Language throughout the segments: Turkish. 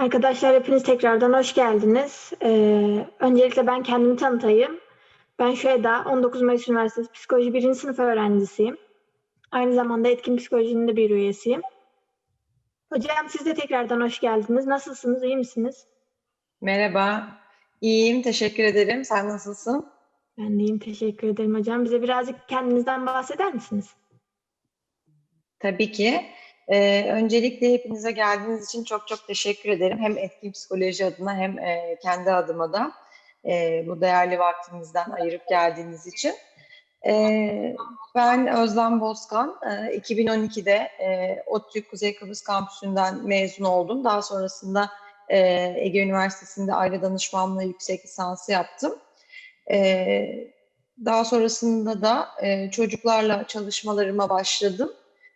Arkadaşlar hepiniz tekrardan hoş geldiniz. Ee, öncelikle ben kendimi tanıtayım. Ben Şüeda, 19 Mayıs Üniversitesi Psikoloji 1. sınıf öğrencisiyim. Aynı zamanda etkin psikolojinin de bir üyesiyim. Hocam siz de tekrardan hoş geldiniz. Nasılsınız, iyi misiniz? Merhaba, iyiyim, teşekkür ederim. Sen nasılsın? Ben de iyiyim, teşekkür ederim hocam. Bize birazcık kendinizden bahseder misiniz? Tabii ki. Ee, öncelikle hepinize geldiğiniz için çok çok teşekkür ederim. Hem etkin psikoloji adına hem e, kendi adıma da e, bu değerli vaktinizden ayırıp geldiğiniz için. E, ben Özlem Bozkan, e, 2012'de e, ODTÜ Kuzey Kıbrıs Kampüsü'nden mezun oldum. Daha sonrasında e, Ege Üniversitesi'nde aile danışmanlığı yüksek lisansı yaptım. E, daha sonrasında da e, çocuklarla çalışmalarıma başladım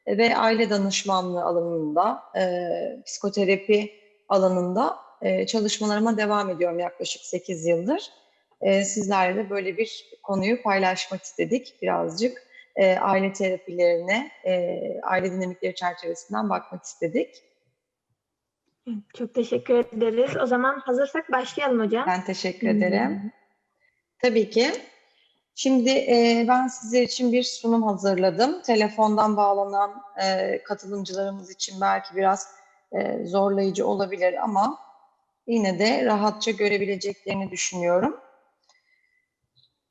ve aile danışmanlığı alanında, e, psikoterapi alanında e, çalışmalarıma devam ediyorum yaklaşık 8 yıldır. E, sizlerle de böyle bir konuyu paylaşmak istedik birazcık. E, aile terapilerine, e, aile dinamikleri çerçevesinden bakmak istedik. Çok teşekkür ederiz. O zaman hazırsak başlayalım hocam. Ben teşekkür ederim. Tabii ki. Şimdi e, ben sizler için bir sunum hazırladım. Telefondan bağlanan e, katılımcılarımız için belki biraz e, zorlayıcı olabilir ama yine de rahatça görebileceklerini düşünüyorum.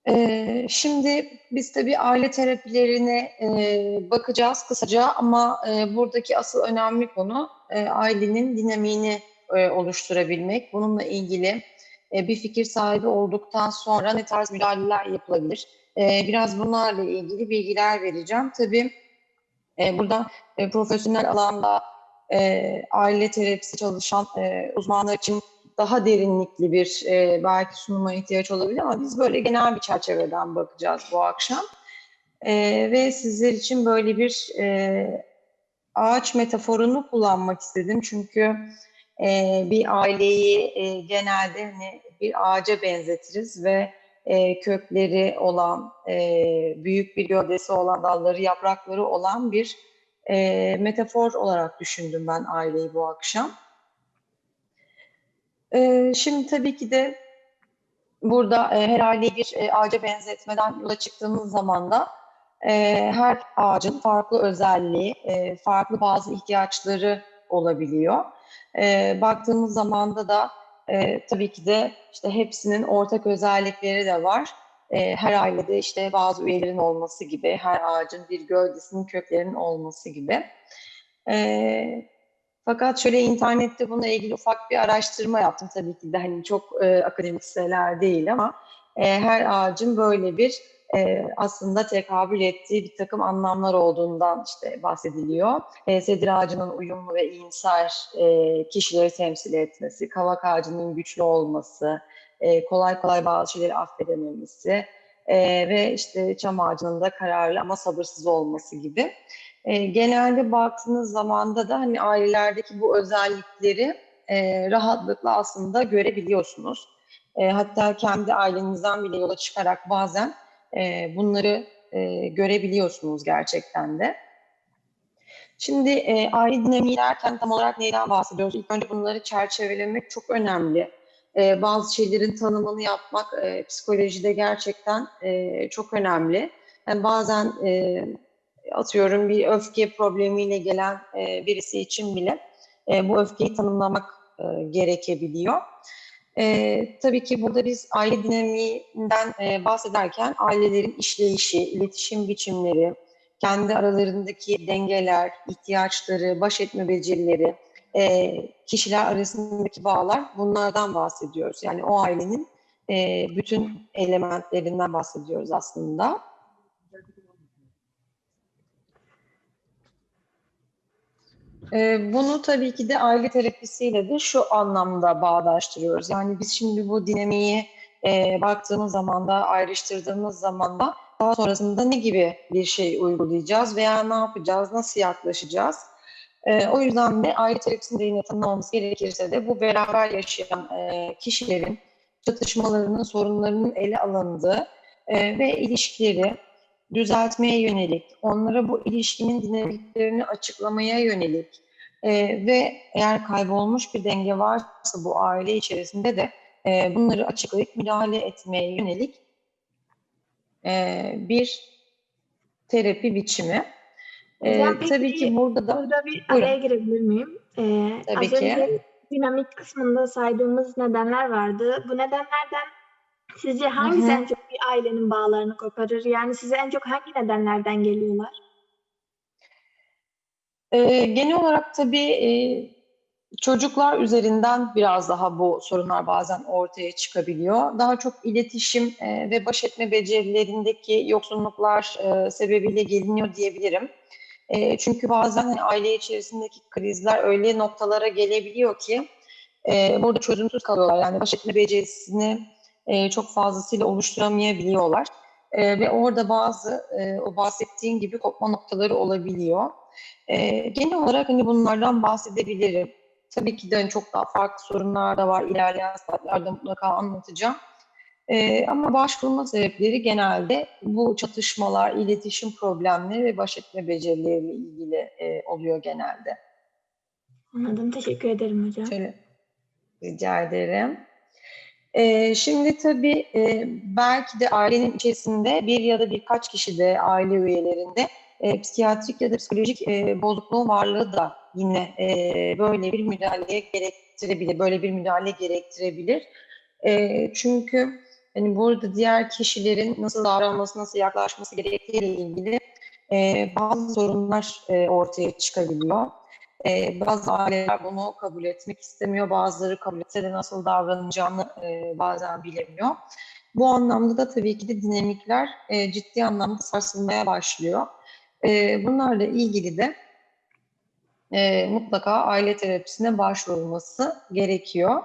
E, şimdi biz tabii aile terapilerine e, bakacağız kısaca ama e, buradaki asıl önemli konu e, ailenin dinamiğini e, oluşturabilmek. Bununla ilgili e, bir fikir sahibi olduktan sonra ne tarz müdahaleler yapılabilir? E, biraz bunlarla ilgili bilgiler vereceğim. Tabii e, burada profesyonel alanda aile terapisi çalışan uzmanlar için daha derinlikli bir belki sunuma ihtiyaç olabilir ama biz böyle genel bir çerçeveden bakacağız bu akşam. ve sizler için böyle bir ağaç metaforunu kullanmak istedim çünkü e, bir aileyi e, genelde hani bir ağaca benzetiriz ve e, kökleri olan, e, büyük bir gövdesi olan, dalları, yaprakları olan bir e, metafor olarak düşündüm ben aileyi bu akşam. E, şimdi tabii ki de burada e, her bir e, ağaca benzetmeden yola çıktığımız zaman da e, her ağacın farklı özelliği, e, farklı bazı ihtiyaçları olabiliyor. E, baktığımız zamanda da e, tabii ki de işte hepsinin ortak özellikleri de var. E, her ailede işte bazı üyelerin olması gibi, her ağacın bir gövdesinin köklerinin olması gibi. E, fakat şöyle internette bununla ilgili ufak bir araştırma yaptım. Tabii ki de hani çok e, akademik siteler değil ama e, her ağacın böyle bir e, aslında tekabül ettiği bir takım anlamlar olduğundan işte bahsediliyor. E, sedir ağacının uyumlu ve iyimser e, kişileri temsil etmesi, kavak ağacının güçlü olması, e, kolay kolay bazı şeyleri affedememesi e, ve işte çam ağacının da kararlı ama sabırsız olması gibi. E, genelde baktığınız zamanda da hani ailelerdeki bu özellikleri e, rahatlıkla aslında görebiliyorsunuz. E, hatta kendi ailenizden bile yola çıkarak bazen e, bunları e, görebiliyorsunuz gerçekten de. Şimdi e, aile dinamiği derken tam olarak neyden bahsediyoruz? İlk önce bunları çerçevelemek çok önemli. E, bazı şeylerin tanımını yapmak e, psikolojide gerçekten e, çok önemli. Yani bazen e, atıyorum bir öfke problemiyle gelen e, birisi için bile e, bu öfkeyi tanımlamak e, gerekebiliyor. E, tabii ki burada biz aile dinamiğinden e, bahsederken ailelerin işleyişi, iletişim biçimleri, kendi aralarındaki dengeler, ihtiyaçları, baş etme becerileri, e, kişiler arasındaki bağlar bunlardan bahsediyoruz. Yani o ailenin e, bütün elementlerinden bahsediyoruz aslında. Ee, bunu tabii ki de aile terapisiyle de şu anlamda bağdaştırıyoruz. Yani biz şimdi bu dinamiği e, baktığımız zaman da ayrıştırdığımız zaman da daha sonrasında ne gibi bir şey uygulayacağız veya ne yapacağız, nasıl yaklaşacağız? E, o yüzden de aile terapisinde yine tanımlamamız gerekirse de bu beraber yaşayan e, kişilerin çatışmalarının, sorunlarının ele alındığı e, ve ilişkileri düzeltmeye yönelik, onlara bu ilişkinin dinamiklerini açıklamaya yönelik, E, ve eğer kaybolmuş bir denge varsa bu aile içerisinde de e, bunları açıklayıp müdahale etmeye yönelik e, bir terapi biçimi. E, tabii ki burada da Burada bir Buyurun. araya girebilir miyim? Ee, Tabii ki. önce dinamik kısmında saydığımız nedenler vardı. Bu nedenlerden sizce hangisi en çok bir ailenin bağlarını koparır? Yani size en çok hangi nedenlerden geliyorlar? Ee, genel olarak tabii e, çocuklar üzerinden biraz daha bu sorunlar bazen ortaya çıkabiliyor. Daha çok iletişim e, ve baş etme becerilerindeki yoksunluklar e, sebebiyle geliniyor diyebilirim. Çünkü bazen hani aile içerisindeki krizler öyle noktalara gelebiliyor ki burada çözümsüz kalıyorlar. Yani baş etme becerisini çok fazlasıyla oluşturamayabiliyorlar. Ve orada bazı o bahsettiğin gibi kopma noktaları olabiliyor. E, genel olarak hani bunlardan bahsedebilirim. Tabii ki de hani çok daha farklı sorunlar da var. İlerleyen saatlerde mutlaka anlatacağım. E, ama başvurma sebepleri genelde bu çatışmalar, iletişim problemleri ve baş etme becerileriyle ilgili e, oluyor genelde. Anladım. Teşekkür ederim hocam. Şöyle rica ederim. Ee, şimdi tabii e, belki de ailenin içerisinde bir ya da birkaç kişi de aile üyelerinde e, psikiyatrik ya da psikolojik e, bozukluğun varlığı da yine e, böyle bir müdahaleye gerektirebilir, böyle bir müdahale gerektirebilir. E, çünkü hani burada diğer kişilerin nasıl davranması, nasıl yaklaşması gerektiğiyle ilgili e, bazı sorunlar e, ortaya çıkabiliyor. Ee, bazı aileler bunu kabul etmek istemiyor, bazıları kabul etse de nasıl davranacağını e, bazen bilemiyor. Bu anlamda da tabii ki de dinamikler e, ciddi anlamda sarsılmaya başlıyor. E, bunlarla ilgili de e, mutlaka aile terapisine başvurulması gerekiyor.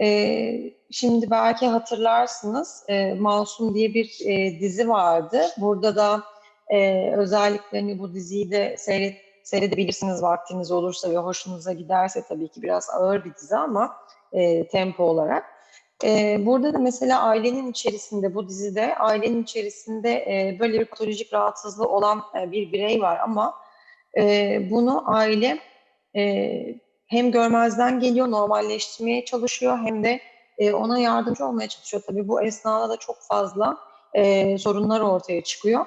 E, şimdi belki hatırlarsınız e, Masum diye bir e, dizi vardı. Burada da e, özellikle hani bu diziyi de seyret seyredebilirsiniz vaktiniz olursa ve hoşunuza giderse tabii ki biraz ağır bir dizi ama e, tempo olarak. E, burada da mesela ailenin içerisinde bu dizide ailenin içerisinde e, böyle bir patolojik rahatsızlığı olan e, bir birey var ama e, bunu aile e, hem görmezden geliyor, normalleştirmeye çalışıyor hem de e, ona yardımcı olmaya çalışıyor. Tabii bu esnada da çok fazla e, sorunlar ortaya çıkıyor.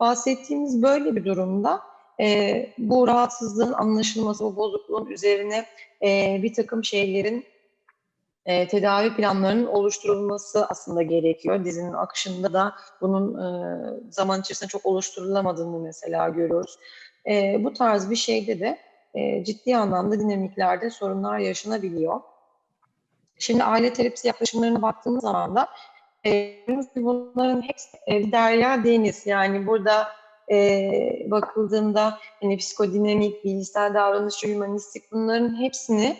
Bahsettiğimiz böyle bir durumda e, bu rahatsızlığın anlaşılması, bu bozukluğun üzerine e, bir takım şeylerin e, tedavi planlarının oluşturulması aslında gerekiyor. Dizinin akışında da bunun e, zaman içerisinde çok oluşturulamadığını mesela görüyoruz. E, bu tarz bir şeyde de e, ciddi anlamda dinamiklerde sorunlar yaşanabiliyor. Şimdi aile terapisi yaklaşımlarına baktığımız zaman da e, bunların hepsi e, derya deniz. Yani burada e, bakıldığında hani psikodinamik, bilgisayar davranışçı, humanistik bunların hepsini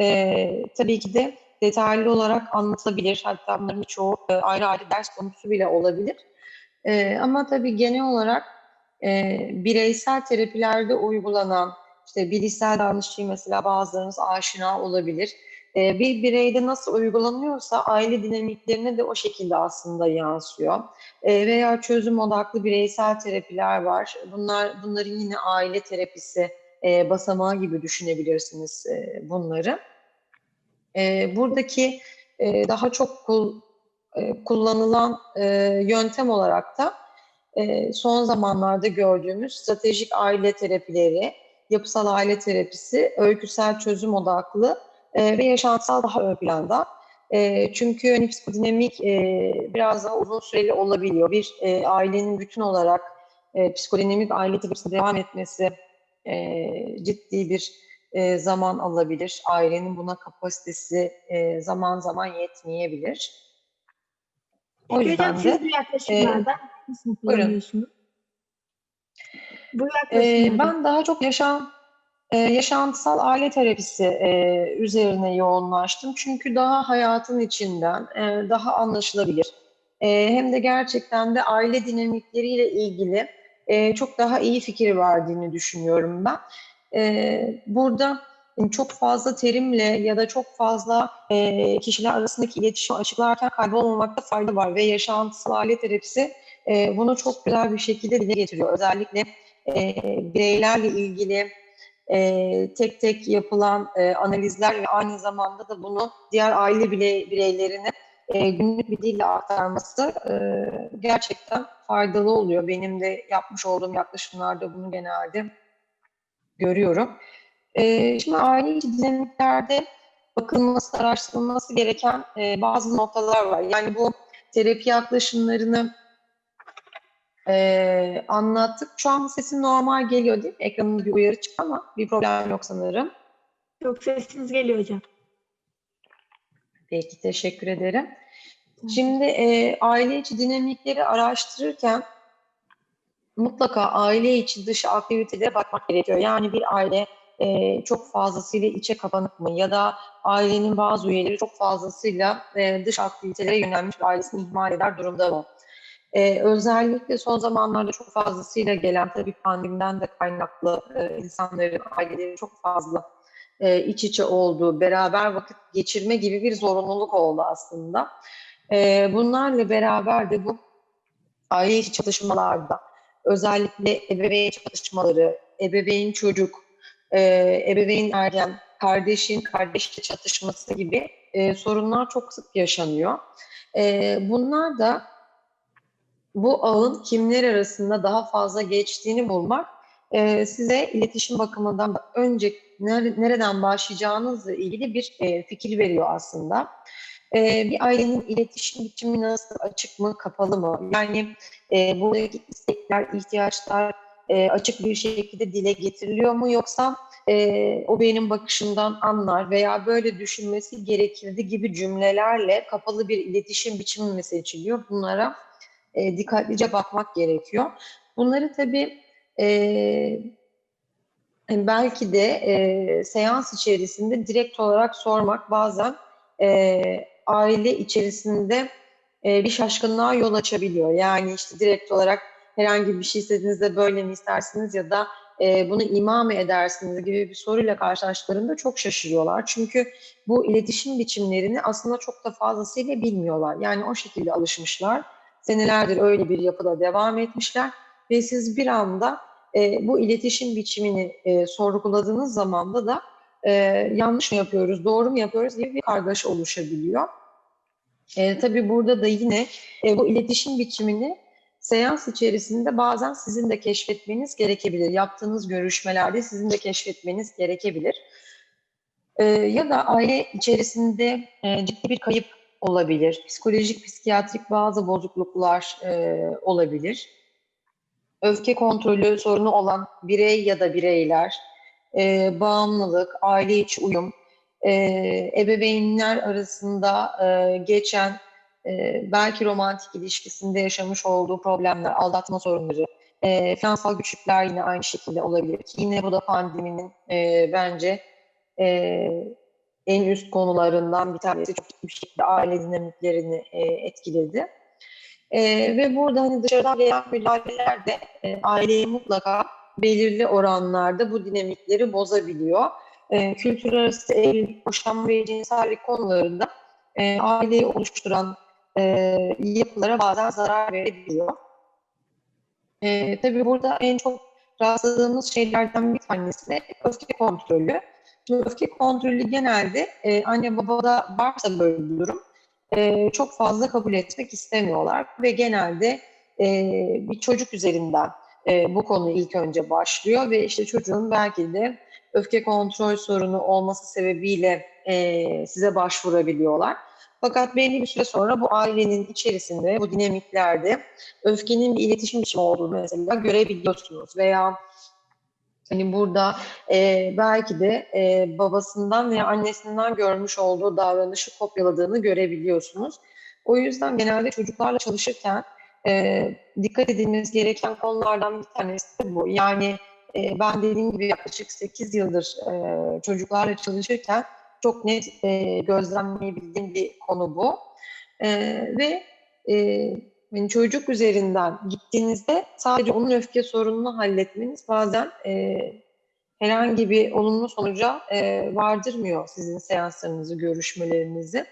e, tabii ki de detaylı olarak anlatılabilir. Hatta bunların çoğu e, ayrı ayrı ders konusu bile olabilir. E, ama tabii genel olarak e, bireysel terapilerde uygulanan, işte bilişsel davranışçı mesela bazılarınız aşina olabilir. Bir bireyde nasıl uygulanıyorsa aile dinamiklerine de o şekilde aslında yansıyor. Veya çözüm odaklı bireysel terapiler var. Bunlar bunların yine aile terapisi basamağı gibi düşünebilirsiniz e, bunları. E, buradaki e, daha çok kul, e, kullanılan e, yöntem olarak da e, son zamanlarda gördüğümüz stratejik aile terapileri, yapısal aile terapisi, öyküsel çözüm odaklı e, ve yaşantısal daha ön planda. E, çünkü hani psikodinamik e, biraz daha uzun süreli olabiliyor. Bir e, ailenin bütün olarak e, psikodinamik aile terapisi devam etmesi e, ciddi bir e, zaman alabilir. Ailenin buna kapasitesi e, zaman zaman yetmeyebilir. O Peki yüzden hocam de siz bu yaklaşımlardan kullanıyorsunuz? Bu yaklaşımlardan. ben daha çok yaşam e, yaşantısal aile terapisi e, üzerine yoğunlaştım. Çünkü daha hayatın içinden, e, daha anlaşılabilir. E, hem de gerçekten de aile dinamikleriyle ilgili e, çok daha iyi fikir verdiğini düşünüyorum ben. E, burada çok fazla terimle ya da çok fazla e, kişiler arasındaki iletişimi açıklarken kaybolmamakta fayda var ve yaşantısal aile terapisi e, bunu çok güzel bir şekilde dile getiriyor. Özellikle e, bireylerle ilgili e, tek tek yapılan e, analizler ve aynı zamanda da bunu diğer aile birey, bireylerine e, günlük bir dille aktarması e, gerçekten faydalı oluyor. Benim de yapmış olduğum yaklaşımlarda bunu genelde görüyorum. E, şimdi aile içi dinamiklerde bakılması, araştırılması gereken e, bazı noktalar var. Yani bu terapi yaklaşımlarını e, anlattık. Şu an sesim normal geliyor değil mi? Ekranımda bir uyarı çıktı ama bir problem yok sanırım. Çok sesiniz geliyor hocam. Peki, teşekkür ederim. Şimdi e, aile içi dinamikleri araştırırken mutlaka aile içi dışı aktivitelere bakmak gerekiyor. Yani bir aile e, çok fazlasıyla içe kapanık mı ya da ailenin bazı üyeleri çok fazlasıyla e, dış aktivitelere yönelmiş ve ailesini ihmal eder durumda mı? E, özellikle son zamanlarda çok fazlasıyla gelen tabii pandemiden de kaynaklı e, insanların aileleri çok fazla e, iç içe olduğu, beraber vakit geçirme gibi bir zorunluluk oldu aslında. E, bunlarla beraber de bu aile içi çatışmalarda özellikle ebeveyn çatışmaları, ebeveyn çocuk, e, ebeveyn ergen, kardeşin kardeşle çatışması gibi e, sorunlar çok sık yaşanıyor. E, bunlar da bu ağın kimler arasında daha fazla geçtiğini bulmak e, size iletişim bakımından önce nereden başlayacağınızla ilgili bir e, fikir veriyor aslında. E, bir ailenin iletişim biçimi nasıl, açık mı, kapalı mı? Yani e, buradaki istekler, ihtiyaçlar e, açık bir şekilde dile getiriliyor mu yoksa e, o benim bakışımdan anlar veya böyle düşünmesi gerekirdi gibi cümlelerle kapalı bir iletişim biçimi mi seçiliyor? Bunlara e, dikkatlice bakmak gerekiyor. Bunları tabii e, belki de e, seans içerisinde direkt olarak sormak bazen e, aile içerisinde e, bir şaşkınlığa yol açabiliyor. Yani işte direkt olarak herhangi bir şey istediğinizde böyle mi istersiniz ya da e, bunu ima mı edersiniz gibi bir soruyla karşılaştıklarında çok şaşırıyorlar. Çünkü bu iletişim biçimlerini aslında çok da fazlasıyla bilmiyorlar. Yani o şekilde alışmışlar. Senelerdir öyle bir yapıda devam etmişler ve siz bir anda e, bu iletişim biçimini e, sorguladığınız zamanda da e, yanlış mı yapıyoruz, doğru mu yapıyoruz gibi bir kargaşa oluşabiliyor. E, tabii burada da yine e, bu iletişim biçimini seans içerisinde bazen sizin de keşfetmeniz gerekebilir. Yaptığınız görüşmelerde sizin de keşfetmeniz gerekebilir. E, ya da aile içerisinde e, ciddi bir kayıp olabilir. Psikolojik, psikiyatrik bazı bozukluklar e, olabilir. Öfke kontrolü sorunu olan birey ya da bireyler, e, bağımlılık, aile içi uyum, e, ebeveynler arasında e, geçen e, belki romantik ilişkisinde yaşamış olduğu problemler, aldatma sorunları, e, finansal güçlükler yine aynı şekilde olabilir. Ki yine bu da pandeminin e, bence e, en üst konularından bir tanesi çok ciddi bir şekilde aile dinamiklerini e, etkiledi. E, ve burada hani dışarıdan gelen müdahaleler de e, aileyi mutlaka belirli oranlarda bu dinamikleri bozabiliyor. E, kültür arası evlilik, boşanma ve cinsellik konularında e, aileyi oluşturan e, yapılara bazen zarar verebiliyor. E, tabii burada en çok rastladığımız şeylerden bir tanesi de öfke kontrolü. Şimdi öfke kontrolü genelde e, anne babada varsa böyle bir durum e, çok fazla kabul etmek istemiyorlar ve genelde e, bir çocuk üzerinden e, bu konu ilk önce başlıyor ve işte çocuğun belki de öfke kontrol sorunu olması sebebiyle e, size başvurabiliyorlar. Fakat belli bir süre sonra bu ailenin içerisinde, bu dinamiklerde öfkenin bir iletişim biçimi olduğunu mesela görebiliyorsunuz veya Hani burada e, belki de e, babasından veya annesinden görmüş olduğu davranışı kopyaladığını görebiliyorsunuz. O yüzden genelde çocuklarla çalışırken e, dikkat edilmesi gereken konulardan bir tanesi de bu. Yani e, ben dediğim gibi yaklaşık 8 yıldır e, çocuklarla çalışırken çok net e, gözlemleyebildiğim bir konu bu. E, ve e, yani çocuk üzerinden gittiğinizde sadece onun öfke sorununu halletmeniz bazen e, herhangi bir olumlu sonuca e, vardırmıyor sizin seanslarınızı, görüşmelerinizi.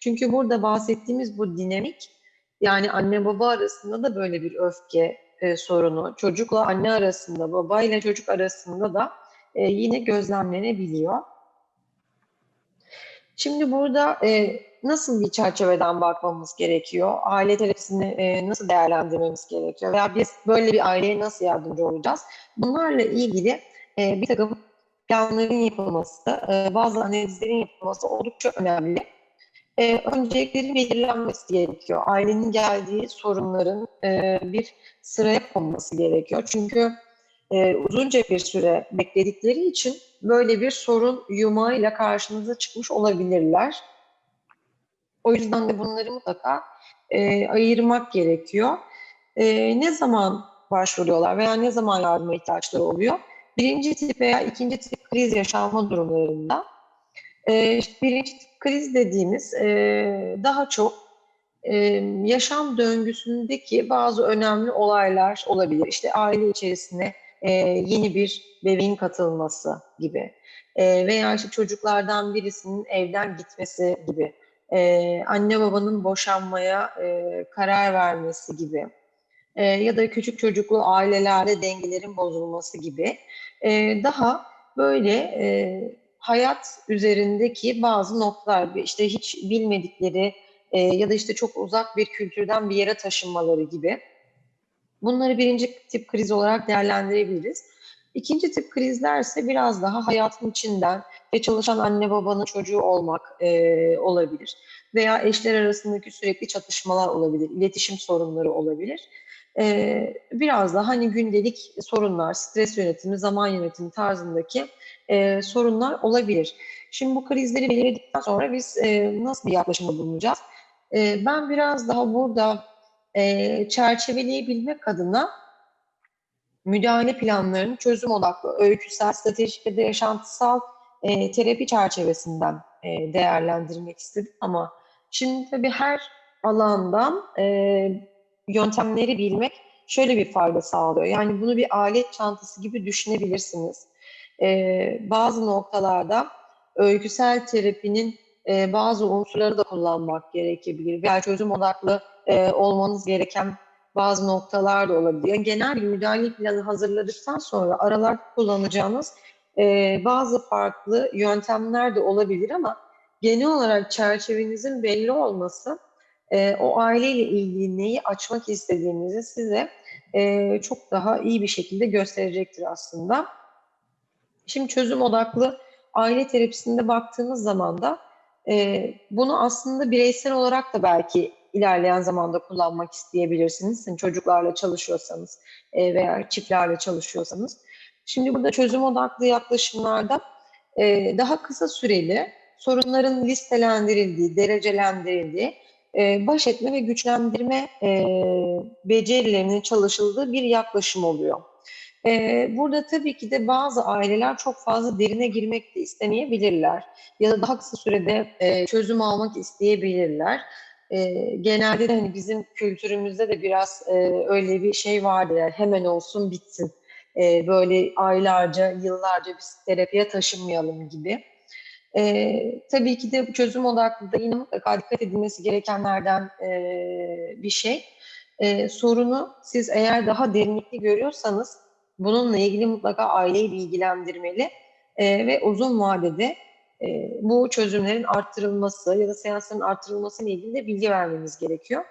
Çünkü burada bahsettiğimiz bu dinamik yani anne baba arasında da böyle bir öfke e, sorunu, çocukla anne arasında, baba ile çocuk arasında da e, yine gözlemlenebiliyor. Şimdi burada e, nasıl bir çerçeveden bakmamız gerekiyor? Aile terapisini e, nasıl değerlendirmemiz gerekiyor? Veya biz böyle bir aileye nasıl yardımcı olacağız? Bunlarla ilgili e, bir takım planların yapılması, e, bazı analizlerin yapılması oldukça önemli. E, önceliklerin belirlenmesi gerekiyor. Ailenin geldiği sorunların e, bir sıraya konması gerekiyor. Çünkü e, uzunca bir süre bekledikleri için böyle bir sorun yumağıyla karşınıza çıkmış olabilirler. O yüzden de bunları mutlaka e, ayırmak gerekiyor. E, ne zaman başvuruyorlar veya ne zaman yardıma ihtiyaçları oluyor? Birinci tip veya ikinci tip kriz yaşanma durumlarında. E, tip kriz dediğimiz e, daha çok e, yaşam döngüsündeki bazı önemli olaylar olabilir. İşte aile içerisine e, yeni bir bebeğin katılması gibi e, veya işte çocuklardan birisinin evden gitmesi gibi, anne babanın boşanmaya karar vermesi gibi ya da küçük çocuklu ailelerde dengelerin bozulması gibi daha böyle hayat üzerindeki bazı noktalar, işte hiç bilmedikleri e, ya da işte çok uzak bir kültürden bir yere taşınmaları gibi Bunları birinci tip kriz olarak değerlendirebiliriz. İkinci tip krizler ise biraz daha hayatın içinden ve çalışan anne babanın çocuğu olmak e, olabilir. Veya eşler arasındaki sürekli çatışmalar olabilir, iletişim sorunları olabilir. E, biraz daha hani gündelik sorunlar, stres yönetimi, zaman yönetimi tarzındaki e, sorunlar olabilir. Şimdi bu krizleri belirledikten sonra biz e, nasıl bir yaklaşımda bulunacağız? E, ben biraz daha burada e, çerçeveleyebilmek adına müdahale planlarını çözüm odaklı, öyküsel, stratejik ve de yaşantısal e, terapi çerçevesinden e, değerlendirmek istedim. Ama şimdi tabii her alandan e, yöntemleri bilmek şöyle bir fayda sağlıyor. Yani bunu bir alet çantası gibi düşünebilirsiniz. E, bazı noktalarda öyküsel terapinin e, bazı unsurları da kullanmak gerekebilir. Veya çözüm odaklı e, olmanız gereken bazı noktalar da olabilir. Yani genel bir müdahale planı hazırladıktan sonra aralarda kullanacağınız e, bazı farklı yöntemler de olabilir ama genel olarak çerçevenizin belli olması e, o aileyle ilgili neyi açmak istediğinizi size e, çok daha iyi bir şekilde gösterecektir aslında. Şimdi çözüm odaklı aile terapisinde baktığımız zaman da e, bunu aslında bireysel olarak da belki ilerleyen zamanda kullanmak isteyebilirsiniz. Yani çocuklarla çalışıyorsanız e, veya çiftlerle çalışıyorsanız. Şimdi burada çözüm odaklı yaklaşımlarda e, daha kısa süreli sorunların listelendirildiği, derecelendirildiği, e, baş etme ve güçlendirme e, becerilerinin çalışıldığı bir yaklaşım oluyor. E, burada tabii ki de bazı aileler çok fazla derine girmek de istemeyebilirler ya da daha kısa sürede e, çözüm almak isteyebilirler e, genelde de hani bizim kültürümüzde de biraz e, öyle bir şey vardır. Yani hemen olsun bitsin. E, böyle aylarca, yıllarca biz terapiye taşınmayalım gibi. E, tabii ki de çözüm odaklı da yine mutlaka dikkat edilmesi gerekenlerden e, bir şey. E, sorunu siz eğer daha derinlikli görüyorsanız bununla ilgili mutlaka aileyi bilgilendirmeli e, ve uzun vadede e, bu çözümlerin arttırılması ya da seansların arttırılması ile ilgili de bilgi vermeniz gerekiyor.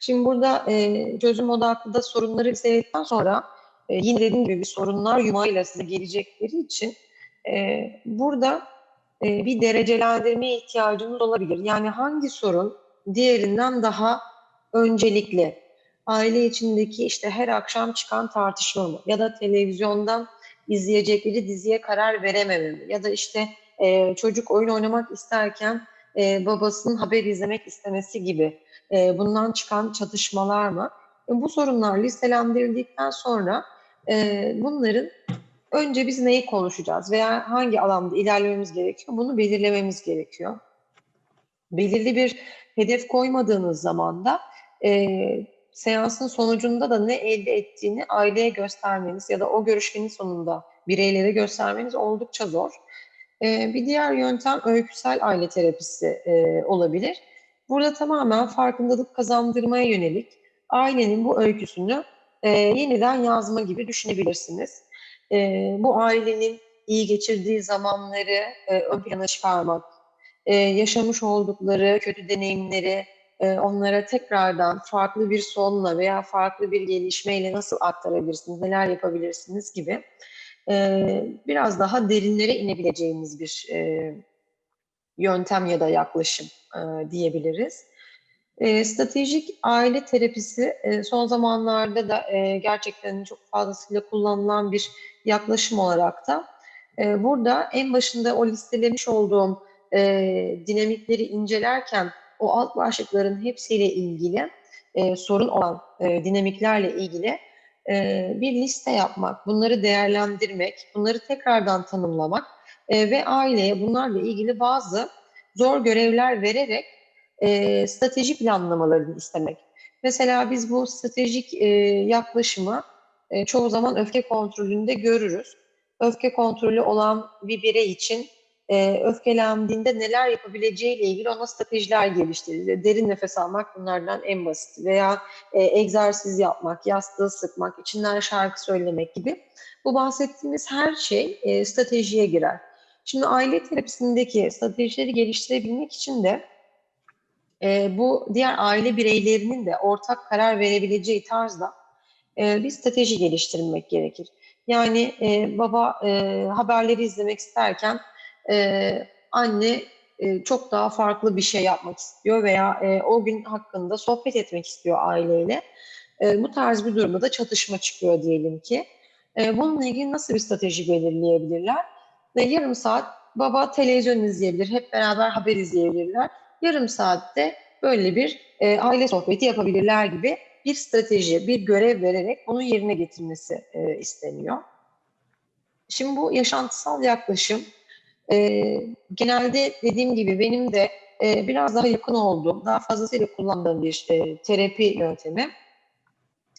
Şimdi burada e, çözüm odaklı da sorunları listledikten sonra e, yine dediğim gibi sorunlar yumağıyla size gelecekleri için e, burada e, bir derecelendirmeye ihtiyacınız olabilir. Yani hangi sorun diğerinden daha öncelikli? Aile içindeki işte her akşam çıkan tartışma mı? Ya da televizyondan izleyecekleri diziye karar verememe mi? Ya da işte e, çocuk oyun oynamak isterken e, babasının haber izlemek istemesi gibi e, bundan çıkan çatışmalar mı? E, bu sorunlar listelendirildikten sonra e, bunların önce biz neyi konuşacağız veya hangi alanda ilerlememiz gerekiyor bunu belirlememiz gerekiyor. Belirli bir hedef koymadığınız zaman da e, seansın sonucunda da ne elde ettiğini aileye göstermeniz ya da o görüşmenin sonunda bireylere göstermeniz oldukça zor. E, bir diğer yöntem öyküsel aile terapisi e, olabilir. Burada tamamen farkındalık kazandırmaya yönelik ailenin bu öyküsünü e, yeniden yazma gibi düşünebilirsiniz. E, bu ailenin iyi geçirdiği zamanları e, ön plana çıkarmak, e, yaşamış oldukları kötü deneyimleri e, onlara tekrardan farklı bir sonla veya farklı bir gelişmeyle nasıl aktarabilirsiniz, neler yapabilirsiniz gibi e, biraz daha derinlere inebileceğimiz bir e, yöntem ya da yaklaşım diyebiliriz. Stratejik aile terapisi son zamanlarda da gerçekten çok fazlasıyla kullanılan bir yaklaşım olarak da burada en başında o listelemiş olduğum dinamikleri incelerken o alt başlıkların hepsiyle ilgili e, sorun olan e, dinamiklerle ilgili e, bir liste yapmak, bunları değerlendirmek, bunları tekrardan tanımlamak e, ve aileye bunlarla ilgili bazı zor görevler vererek e, strateji planlamalarını istemek. Mesela biz bu stratejik e, yaklaşımı e, çoğu zaman öfke kontrolünde görürüz. Öfke kontrolü olan bir birey için e, öfkelendiğinde neler yapabileceğiyle ilgili ona stratejiler geliştirir. Derin nefes almak bunlardan en basit veya e, egzersiz yapmak, yastığı sıkmak, içinden şarkı söylemek gibi. Bu bahsettiğimiz her şey e, stratejiye girer. Şimdi aile terapisindeki stratejileri geliştirebilmek için de e, bu diğer aile bireylerinin de ortak karar verebileceği tarzda e, bir strateji geliştirmek gerekir. Yani e, baba e, haberleri izlemek isterken e, anne e, çok daha farklı bir şey yapmak istiyor veya e, o gün hakkında sohbet etmek istiyor aileyle. E, bu tarz bir durumda da çatışma çıkıyor diyelim ki. E, bununla ilgili nasıl bir strateji belirleyebilirler? Ve yarım saat baba televizyon izleyebilir, hep beraber haber izleyebilirler. Yarım saatte böyle bir e, aile sohbeti yapabilirler gibi bir strateji, bir görev vererek onu yerine getirmesi e, isteniyor. Şimdi bu yaşantısal yaklaşım e, genelde dediğim gibi benim de e, biraz daha yakın olduğum, daha fazlasıyla kullandığım bir e, terapi yöntemi.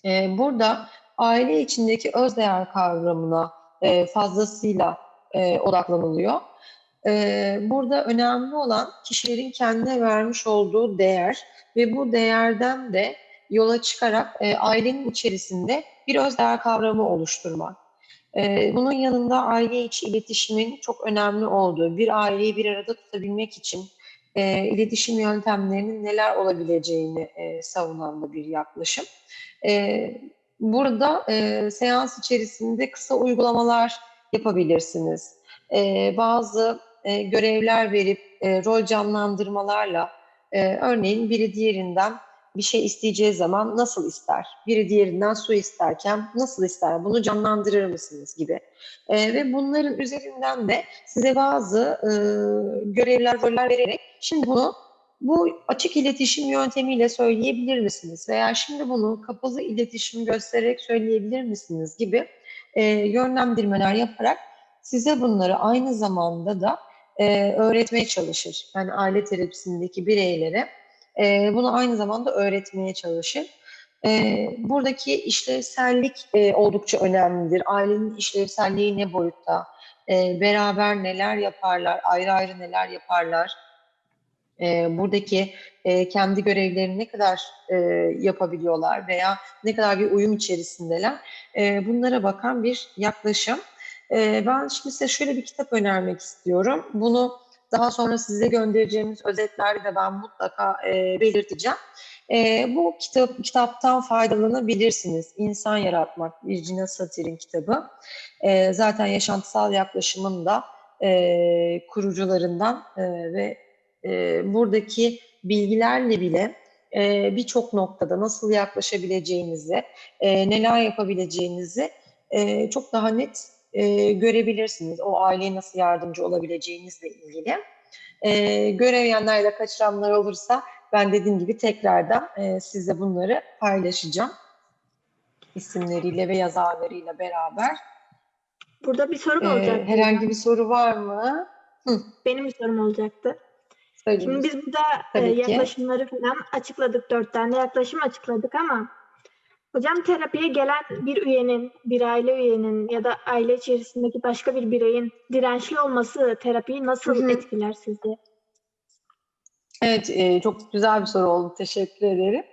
E, burada aile içindeki özdeğer kavramına e, fazlasıyla e, odaklanılıyor. E, burada önemli olan kişilerin kendine vermiş olduğu değer ve bu değerden de yola çıkarak e, ailenin içerisinde bir özdeğer kavramı oluşturmak. Bunun yanında aile içi iletişimin çok önemli olduğu, bir aileyi bir arada tutabilmek için iletişim yöntemlerinin neler olabileceğini savunan da bir yaklaşım. Burada seans içerisinde kısa uygulamalar yapabilirsiniz. Bazı görevler verip rol canlandırmalarla, örneğin biri diğerinden bir şey isteyeceği zaman nasıl ister? Biri diğerinden su isterken nasıl ister? Bunu canlandırır mısınız gibi. E, ve bunların üzerinden de size bazı e, görevler, roller vererek şimdi bunu bu açık iletişim yöntemiyle söyleyebilir misiniz? Veya şimdi bunu kapalı iletişim göstererek söyleyebilir misiniz gibi e, yönlendirmeler yaparak size bunları aynı zamanda da e, öğretmeye çalışır. Yani aile terapisindeki bireylere e, bunu aynı zamanda öğretmeye çalışır. E, buradaki işlevsellik e, oldukça önemlidir. Ailenin işlevselliği ne boyutta? E, beraber neler yaparlar? Ayrı ayrı neler yaparlar? E, buradaki e, kendi görevlerini ne kadar e, yapabiliyorlar veya ne kadar bir uyum içerisindeler? E, bunlara bakan bir yaklaşım. E, ben şimdi size şöyle bir kitap önermek istiyorum. Bunu daha sonra size göndereceğimiz özetlerde de ben mutlaka e, belirteceğim. E, bu kitap kitaptan faydalanabilirsiniz. İnsan Yaratmak, Virginia Satir'in kitabı. E, zaten yaşantısal yaklaşımın da e, kurucularından e, ve e, buradaki bilgilerle bile e, birçok noktada nasıl yaklaşabileceğinizi, e, neler yapabileceğinizi e, çok daha net e, görebilirsiniz. O aileye nasıl yardımcı olabileceğinizle ilgili. E, göremeyenler ya kaçıranlar olursa ben dediğim gibi tekrardan e, size bunları paylaşacağım. isimleriyle ve yazarlarıyla beraber. Burada bir sorum E, olacaktı. herhangi bir soru var mı? Hı, Benim bir sorum olacaktı. Şimdi söyleyiniz. biz burada e, yaklaşımları falan açıkladık. Dört tane yaklaşım açıkladık ama hocam terapiye gelen bir üyenin, bir aile üyenin ya da aile içerisindeki başka bir bireyin dirençli olması terapiyi nasıl Hı hı. etkiler sizce? Evet, e, çok güzel bir soru oldu. Teşekkür ederim.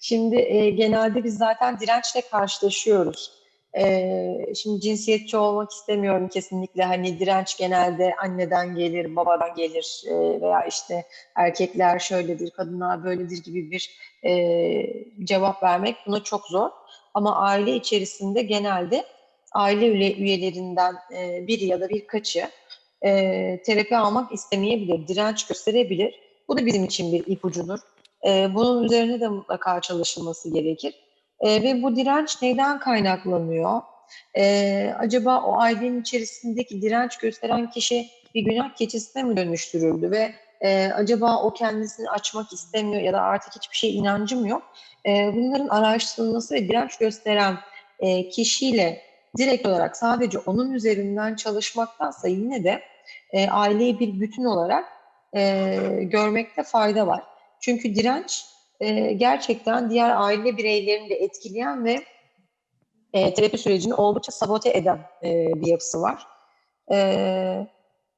Şimdi e, genelde biz zaten dirençle karşılaşıyoruz. Ee, şimdi cinsiyetçi olmak istemiyorum kesinlikle. Hani direnç genelde anneden gelir, babadan gelir e, veya işte erkekler şöyledir, kadınlar böyledir gibi bir e, cevap vermek buna çok zor. Ama aile içerisinde genelde aile üye- üyelerinden e, biri ya da birkaçı e, terapi almak istemeyebilir, direnç gösterebilir. Bu da bizim için bir ipucudur. E, bunun üzerine de mutlaka çalışılması gerekir. E, ve bu direnç neyden kaynaklanıyor? E, acaba o ailenin içerisindeki direnç gösteren kişi bir günah keçisine mi dönüştürüldü ve e, acaba o kendisini açmak istemiyor ya da artık hiçbir şey inancım yok. E, bunların araştırılması ve direnç gösteren e, kişiyle direkt olarak sadece onun üzerinden çalışmaktansa yine de e, aileyi bir bütün olarak e, görmekte fayda var. Çünkü direnç e, gerçekten diğer aile bireylerini de etkileyen ve e, terapi sürecini oldukça sabote eden e, bir yapısı var. E,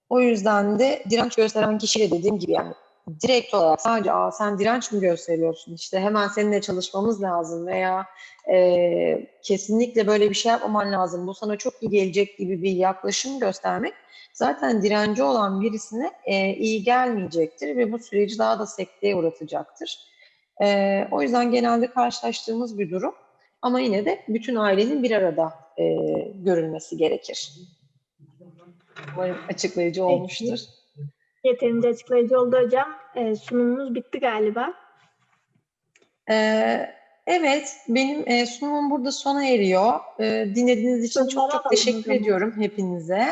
o yüzden de direnç gösteren kişiyle dediğim gibi yani direkt olarak sadece Aa, sen direnç mi gösteriyorsun işte hemen seninle çalışmamız lazım veya e, kesinlikle böyle bir şey yapmaman lazım bu sana çok iyi gelecek gibi bir yaklaşım göstermek zaten direnci olan birisine e, iyi gelmeyecektir ve bu süreci daha da sekteye uğratacaktır. E, o yüzden genelde karşılaştığımız bir durum ama yine de bütün ailenin bir arada e, görülmesi gerekir. Umarım açıklayıcı olmuştur. Yeterince açıklayıcı oldu hocam. Ee, sunumumuz bitti galiba. Ee, evet, benim e, sunumum burada sona eriyor. Ee, dinlediğiniz için çok Soruları çok o teşekkür ediyorum hepinize.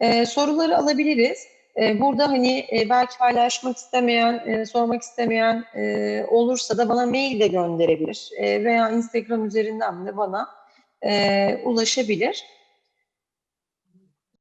Ee, soruları alabiliriz. Ee, burada hani e, belki paylaşmak istemeyen, e, sormak istemeyen e, olursa da bana mail de gönderebilir. E, veya Instagram üzerinden de bana e, ulaşabilir.